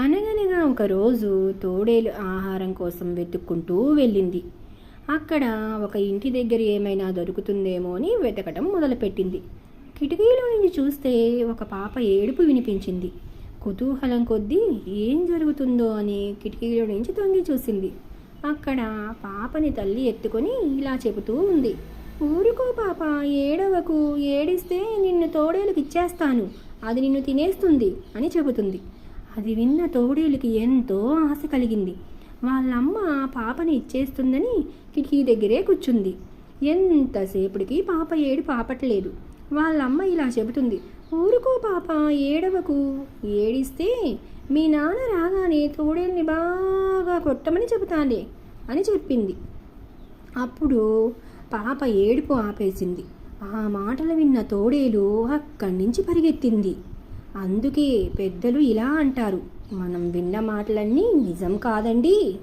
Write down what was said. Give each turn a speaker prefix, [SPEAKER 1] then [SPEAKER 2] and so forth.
[SPEAKER 1] అనగనగా ఒకరోజు తోడేలు ఆహారం కోసం వెతుక్కుంటూ వెళ్ళింది. అక్కడ ఒక ఇంటి దగ్గర ఏమైనా దొరుకుతుందేమో అని వెతకటం మొదలుపెట్టింది. కిటికీలో నుంచి చూస్తే ఒక పాప ఏడుపు వినిపించింది. కుతూహలం కొద్దీ ఏం జరుగుతుందో అని కిటికీలో నుంచి తొంగి చూసింది. అక్కడ పాపని తల్లి ఎత్తుకొని ఇలా చెబుతూ ఉంది. ఊరుకో పాప ఏడవకు ఏడిస్తే నిన్ను తోడేలకు ఇచ్చేస్తాను అది నిన్ను తినేస్తుంది అని చెబుతుంది. అది విన్న తోడేలుకి ఎంతో ఆశ కలిగింది. వాళ్ళమ్మ పాపని ఇచ్చేస్తుందని కిటికీ దగ్గరే కూర్చుంది. ఎంతసేపటికి పాప ఏడు పాపట్లేదు వాళ్ళమ్మ ఇలా చెబుతుంది. ఊరుకో పాప ఏడవకు. ఏడిస్తే మీ నాన్న రాగానే తోడేల్ని బాగా కొట్టమని చెబుతానే అని చెప్పింది. అప్పుడు పాప ఏడుపు ఆపేసింది. ఆ మాటలు విన్న తోడేలు అక్కడి నుంచి పరిగెత్తింది. అందుకే పెద్దలు ఇలా అంటారు. మనం విన్న మాటలన్నీ నిజం కాదండి.